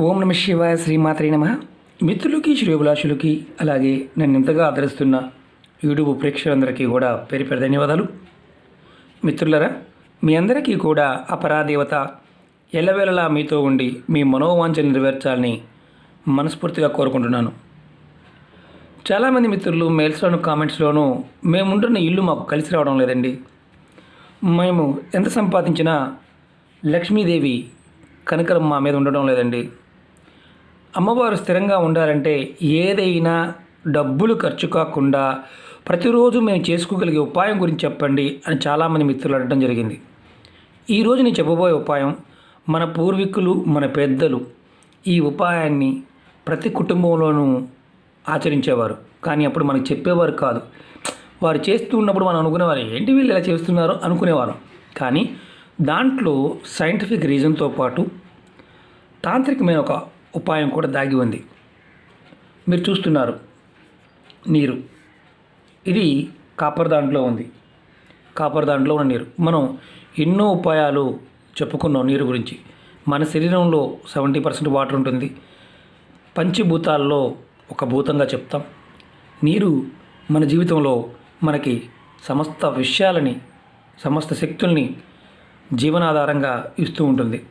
ఓం నమ శివాయ శ్రీమాత్రే నమ. మిత్రులకి శ్రేభిలాషులకి అలాగే నన్ను ఇంతగా ఆదరిస్తున్న యూట్యూబ్ ప్రేక్షకులందరికీ కూడా పేరు పేరు ధన్యవాదాలు. మిత్రులరా మీ అందరికీ కూడా అపరాదేవత ఎల్లవేళలా మీతో ఉండి మీ మనోవాంఛలు నెరవేర్చాలని మనస్ఫూర్తిగా కోరుకుంటున్నాను. చాలామంది మిత్రులు మెయిల్స్లోను కామెంట్స్లోనూ మేముంటున్న ఇల్లు మాకు కలిసి రావడం లేదండి. మేము ఎంత సంపాదించినా లక్ష్మీదేవి కనకరం మా మీద ఉండడం లేదండి. అమ్మవారు స్థిరంగా ఉండాలంటే ఏదైనా డబ్బులు ఖర్చు కాకుండా ప్రతిరోజు మేము చేసుకోగలిగే ఉపాయం గురించి చెప్పండి అని చాలామంది మిత్రులు అడగడం జరిగింది. ఈరోజు నేను చెప్పబోయే ఉపాయం మన పూర్వీకులు మన పెద్దలు ఈ ఉపాయాన్ని ప్రతి కుటుంబంలోనూ ఆచరించేవారు. కానీ అప్పుడు మనకు చెప్పేవారు కాదు. వారు చేస్తూ ఉన్నప్పుడు మనం అనుకునేవారు ఏంటి వీళ్ళు ఇలా చేస్తున్నారు? అనుకునేవారు. కానీ దాంట్లో సైంటిఫిక్ రీజన్తో పాటు తాంత్రికమైన ఒక ఉపాయం కూడా దాగి ఉంది. మీరు చూస్తున్నారు నీరు. ఇది కాపర్ దాంట్లో ఉంది. కాపర్ దాంట్లో ఉన్న నీరు. మనం ఎన్నో ఉపాయాలు చెప్పుకున్నాం నీరు గురించి. మన శరీరంలో సెవెంటీ పర్సెంట్ వాటర్ ఉంటుంది. పంచభూతాల్లో ఒక భూతంగా చెప్తాం. నీరు మన జీవితంలో మనకి సమస్త విషయాలని సమస్త శక్తుల్ని జీవనాధారంగా ఇస్తూ ఉంటుంది.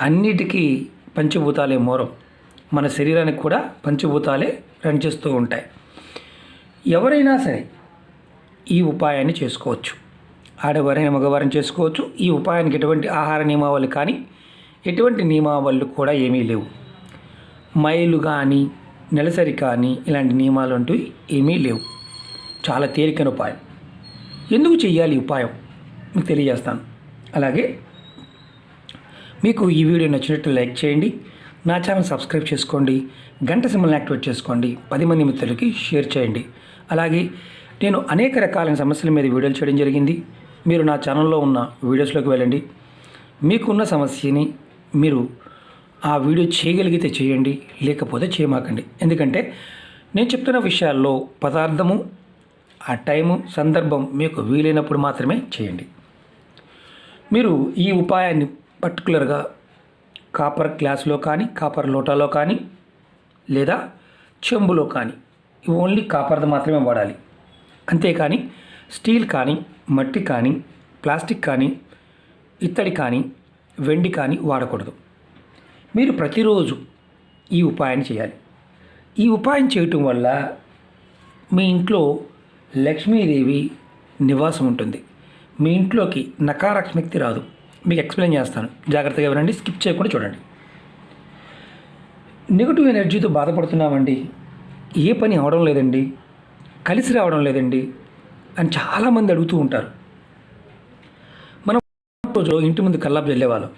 అన్నిటికీ పంచభూతాలే మూలం మన శరీరానికి కూడా పంచభూతాలే రన్ చేస్తూ ఉంటాయి. ఎవరైనా సరే ఈ ఉపాయాన్ని చేసుకోవచ్చు. ఆడవారైన మగవారిని చేసుకోవచ్చు. ఈ ఉపాయానికి ఎటువంటి ఆహార నియమావళి కానీ ఎటువంటి నియమావళులు కూడా ఏమీ లేవు. మైలు కానీ నెలసరి కానీ ఇలాంటి నియమాలు అంటూ ఏమీ లేవు. చాలా తేలికైన ఉపాయం. ఎందుకు చేయాలి ఉపాయం? మీకు తెలియజేస్తాను. అలాగే మీకు ఈ వీడియో నచ్చినట్టు లైక్ చేయండి. నా ఛానల్ సబ్స్క్రైబ్ చేసుకోండి. గంట సింబల్ని యాక్టివేట్ చేసుకోండి. పది మంది మిత్రులకి షేర్ చేయండి. అలాగే నేను అనేక రకాలైన సమస్యల మీద వీడియోలు చేయడం జరిగింది. మీరు నా ఛానల్లో ఉన్న వీడియోస్లోకి వెళ్ళండి. మీకున్న సమస్యని మీరు ఆ వీడియో చేయగలిగితే చేయండి. లేకపోతే చేయమాకండి. ఎందుకంటే నేను చెప్తున్న విషయాల్లో పదార్థము ఆ టైము సందర్భం మీకు వీలైనప్పుడు మాత్రమే చేయండి. మీరు ఈ ఉపాయాన్ని పర్టికులర్గా కాపర్ గ్లాసులో కానీ కాపర్ లోటాలో కానీ లేదా చెంబులో కానీ ఓన్లీ కాపర్ది మాత్రమే వాడాలి. అంతేకాని స్టీల్ కానీ మట్టి కానీ ప్లాస్టిక్ కానీ ఇత్తడి కానీ వెండి కానీ వాడకూడదు. మీరు ప్రతిరోజు ఈ ఉపాయాన్ని చేయాలి. ఈ ఉపాయం చేయటం వల్ల మీ ఇంట్లో లక్ష్మీదేవి నివాసం ఉంటుంది. మీ ఇంట్లోకి నకారాత్మక్తి రాదు. మీకు ఎక్స్ప్లెయిన్ చేస్తాను. జాగ్రత్తగా వినండి. స్కిప్ చేయకుండా చూడండి. నెగిటివ్ ఎనర్జీతో బాధపడుతున్నామండి. ఏ పని అవడం లేదండి. కలిసి రావడం లేదండి అని చాలామంది అడుగుతూ ఉంటారు. మనం రోజు ఇంటి ముందు కల్లాపు జల్లేవాళ్ళం.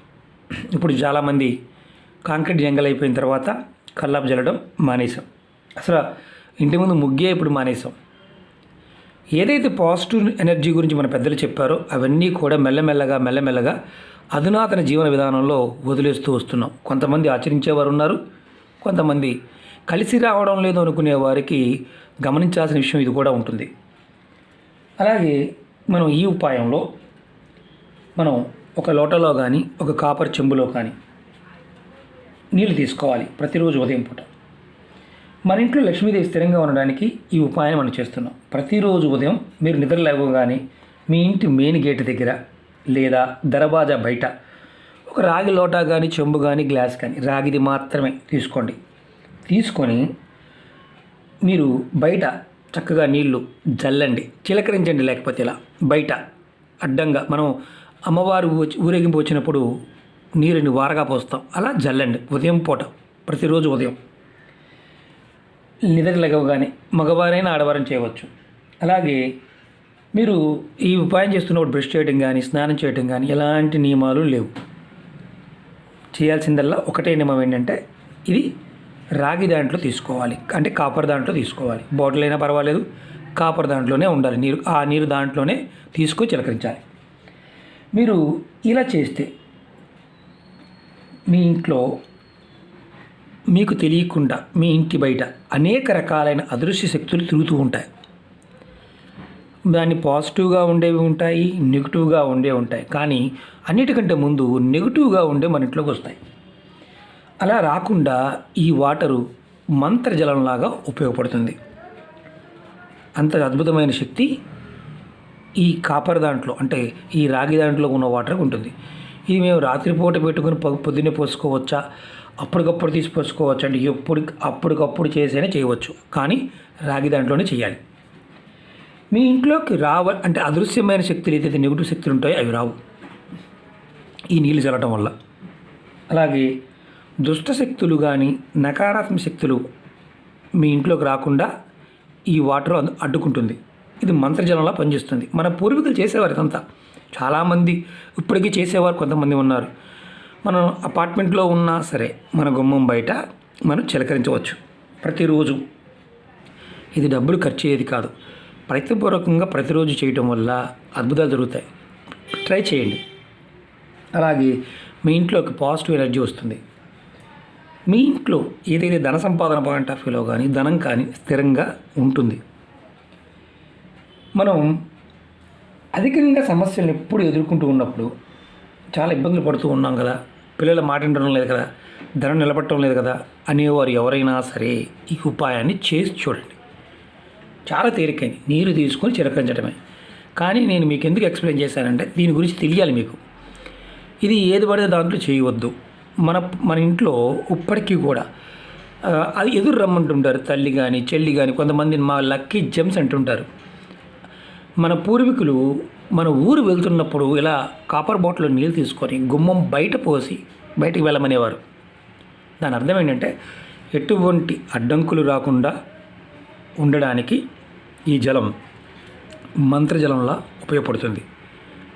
ఇప్పుడు చాలామంది కాంక్రీట్ జంగల్ అయిపోయిన తర్వాత కల్లాపు జల్లడం మానేసాం అసలు ఇంటి ముందు ముగ్గే ఇప్పుడు మానేసాం ఏదైతే పాజిటివ్ ఎనర్జీ గురించి మన పెద్దలు చెప్పారో అవన్నీ కూడా మెల్లమెల్లగా మెల్లమెల్లగా అధునాతన జీవన విధానంలో వదిలేస్తూ వస్తున్నాం. కొంతమంది ఆచరించేవారు ఉన్నారు కొంతమంది కలిసి రావడం లేదు అనుకునే వారికి గమనించాల్సిన విషయం ఇది కూడా ఉంటుంది. అలాగే మనం ఈ ఉపాయంలో మనం ఒక లోటలో కానీ ఒక కాపర్ చెంబులో కానీ నీళ్ళు తీసుకోవాలి ప్రతిరోజు ఉదయం పూట. మన ఇంట్లో లక్ష్మీదేవి స్థిరంగా ఉండడానికి ఈ ఉపాయం మనం చేస్తున్నాం. ప్రతిరోజు ఉదయం మీరు నిద్ర లేవగానే మీ ఇంటి మెయిన్ గేట్ దగ్గర లేదా దరవాజా బయట ఒక రాగి లోటా కానీ చెంబు కానీ గ్లాస్ కానీ రాగిది మాత్రమే తీసుకోండి. తీసుకొని మీరు బయట చక్కగా నీళ్ళు జల్లండి. చిలకరించండి లేకపోతే ఇలా బయట అడ్డంగా మనం అమ్మవారు ఊరేగింపు వచ్చినప్పుడు నీరుని వారగా పోస్తాం. అలా జల్లండి. ఉదయం పూట ప్రతిరోజు ఉదయం. నిద్ర లేవగానే మగవారైనా ఆడవారం చేయవచ్చు. అలాగే మీరు ఈ ఉపాయం చేస్తున్నప్పుడు బ్రష్ చేయడం కానీ స్నానం చేయడం కానీ ఎలాంటి నియమాలు లేవు. చేయాల్సిందల్లా ఒకటే నియమం ఏంటంటే ఇది రాగి దాంట్లో తీసుకోవాలి. అంటే కాపర్ దాంట్లో తీసుకోవాలి. బాటిల్ అయినా పర్వాలేదు కాపర్ దాంట్లోనే ఉండాలి. నీరు ఆ నీరు దాంట్లోనే తీసుకొని చిలకరించాలి. మీరు ఇలా చేస్తే మీ ఇంట్లో మీకు తెలియకుండా మీ ఇంటి బయట అనేక రకాలైన అదృశ్య శక్తులు తిరుగుతూ ఉంటాయి. దాన్ని పాజిటివ్గా ఉండేవి ఉంటాయి నెగిటివ్గా ఉండే ఉంటాయి. కానీ అన్నిటికంటే ముందు నెగిటివ్గా ఉండే మన ఇంట్లోకి వస్తాయి. అలా రాకుండా ఈ వాటరు మంత్రజలంలాగా ఉపయోగపడుతుంది. అంత అద్భుతమైన శక్తి ఈ కాపర్ దాంట్లో అంటే ఈ రాగి దాంట్లో ఉన్న వాటర్కి ఉంటుంది. ఇది మేము రాత్రిపూట పెట్టుకుని పొద్దున్నే పోసుకోవచ్చా? అప్పటికప్పుడు తీసి పోసుకోవచ్చా? అంటే ఎప్పుడు అప్పటికప్పుడు చేసైనా చేయవచ్చు. కానీ రాగి దాంట్లోనే చేయాలి. మీ ఇంట్లోకి రావ అంటే అదృశ్యమైన శక్తులు ఏదైతే నెగిటివ్ శక్తులు ఉంటాయో అవి రావు. ఈ నీళ్ళు చల్లటం వల్ల. అలాగే దుష్ట శక్తులు కానీ నకారాత్మక శక్తులు మీ ఇంట్లోకి రాకుండా ఈ వాటర్ అడ్డుకుంటుంది. ఇది మంత్రజలంలా పనిచేస్తుంది. మన పూర్వీకులు చేసేవారు ఇదంతా. చాలామంది ఇప్పటికీ చేసేవారు కొంతమంది ఉన్నారు. మనం అపార్ట్మెంట్లో ఉన్నా సరే మన గుమ్మం బయట మనం చిలకరించవచ్చు. ప్రతిరోజు. ఇది డబ్బులు ఖర్చు అయ్యేది కాదు. ప్రయత్నపూర్వకంగా ప్రతిరోజు చేయటం వల్ల అద్భుతాలు జరుగుతాయి. ట్రై చేయండి. అలాగే మీ ఇంట్లోకి పాజిటివ్ ఎనర్జీ వస్తుంది. మీ ఇంట్లో ఏదైతే ధన సంపాదన పాయింట్ ఆఫ్ వ్యూలో కానీ ధనం కానీ స్థిరంగా ఉంటుంది. మనం అధికంగా సమస్యలను ఎప్పుడు ఎదుర్కొంటూ ఉన్నప్పుడు చాలా ఇబ్బందులు పడుతూ ఉన్నాం కదా. పిల్లల మాట వినడం లేదు కదా. ధనం నిలబడటం లేదు కదా. అనేవారు ఎవరైనా సరే ఈ ఉపాయాన్ని చేసి చూడండి. చాలా తేలికైంది. నీరు తీసుకొని చిరకరించడమే కానీ నేను మీకు ఎందుకు ఎక్స్ప్లెయిన్ చేశానంటే దీని గురించి తెలియాలి మీకు. ఇది ఏది పడితే దాంట్లో చేయవద్దు. మన మన ఇంట్లో ఇప్పటికీ కూడా అది ఎదురు రమ్మంటుంటారు. తల్లి కానీ చెల్లి కానీ కొంతమంది మా లక్కీ జెమ్స్ అంటుంటారు. మన పూర్వీకులు మన ఊరు వెళ్తున్నప్పుడు ఇలా కాపర్ బాటిల్లో నీళ్ళు తీసుకొని గుమ్మం బయట పోసి బయటికి వెళ్ళమనేవారు. దాని అర్థం ఏంటంటే ఎటువంటి అడ్డంకులు రాకుండా ఉండడానికి ఈ జలం మంత్రజలంలా ఉపయోగపడుతుంది.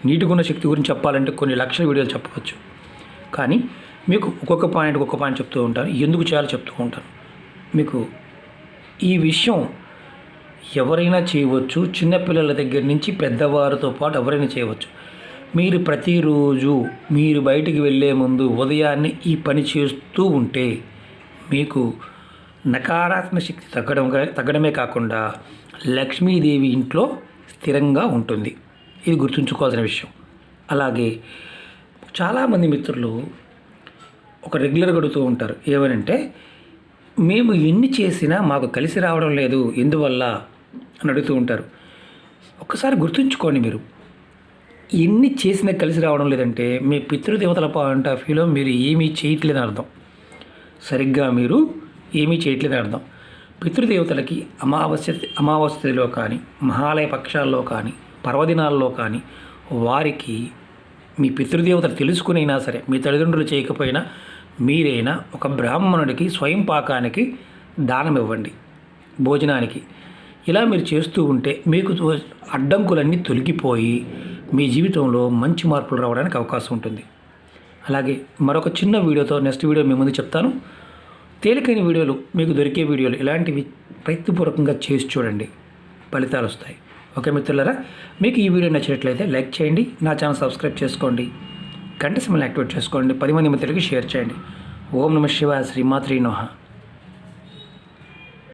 నీటి గుణ శక్తి గురించి చెప్పాలంటే కొన్ని లక్షల వీడియోలు చెప్పవచ్చు. కానీ మీకు ఒక్కొక్క పాయింట్ ఒక్కొక్క పాయింట్ చెప్తూ ఉంటాను. ఎందుకు చేయాలో చెప్తూ ఉంటాను. మీకు ఈ విషయం ఎవరైనా చేయవచ్చు. చిన్నపిల్లల దగ్గర నుంచి పెద్దవారితో పాటు ఎవరైనా చేయవచ్చు. మీరు ప్రతిరోజు మీరు బయటికి వెళ్ళే ముందు ఉదయాన్నే ఈ పని చేస్తూ ఉంటే మీకు నకారాత్మక శక్తి తగ్గడం తగ్గడమే కాకుండా లక్ష్మీదేవి ఇంట్లో స్థిరంగా ఉంటుంది. ఇది గుర్తుంచుకోవాల్సిన విషయం. అలాగే చాలామంది మిత్రులు ఒక రెగ్యులర్ గడుతూ ఉంటారు ఏమనంటే మేము ఎన్ని చేసినా మాకు కలిసి రావడం లేదు ఎందువల్ల? అని అడుగుతూ ఉంటారు. ఒక్కసారి గుర్తుంచుకోండి మీరు. ఎన్ని చేసినా కలిసి రావడం లేదంటే మీ పితృదేవతల పాయింట్ ఆఫ్ వ్యూలో మీరు ఏమీ చేయట్లేదని అర్థం. సరిగ్గా మీరు ఏమీ చేయట్లేదని అర్థం. పితృదేవతలకి అమావాస్య అమావాస్యలో కానీ మహాలయ పక్షాల్లో కానీ పర్వదినాల్లో కానీ వారికి మీ పితృదేవతలు తెలుసుకునైనా సరే మీ తల్లిదండ్రులు చేయకపోయినా మీరైనా ఒక బ్రాహ్మణుడికి స్వయం పాకానికి దానం ఇవ్వండి. భోజనానికి. ఇలా మీరు చేస్తూ ఉంటే మీకు తో- అడ్డంకులన్నీ తొలగిపోయి మీ జీవితంలో మంచి మార్పులు రావడానికి అవకాశం ఉంటుంది. అలాగే మరొక చిన్న వీడియోతో నెక్స్ట్ వీడియో మీ ముందు చెప్తాను. తేలికైన వీడియోలు మీకు దొరికే వీడియోలు ఇలాంటివి ప్రయత్నపూర్వకంగా చేసి చూడండి. ఫలితాలు వస్తాయి. ఓకే మిత్రులారా మీకు ఈ వీడియో నచ్చినట్లయితే లైక్ చేయండి నా ఛానల్ సబ్స్క్రైబ్ చేసుకోండి గంట సమయం యాక్టివేట్ చేసుకోండి పది మంది మిత్రులకి షేర్ చేయండి. ఓం నమ శివ శ్రీమాత్రి నోహ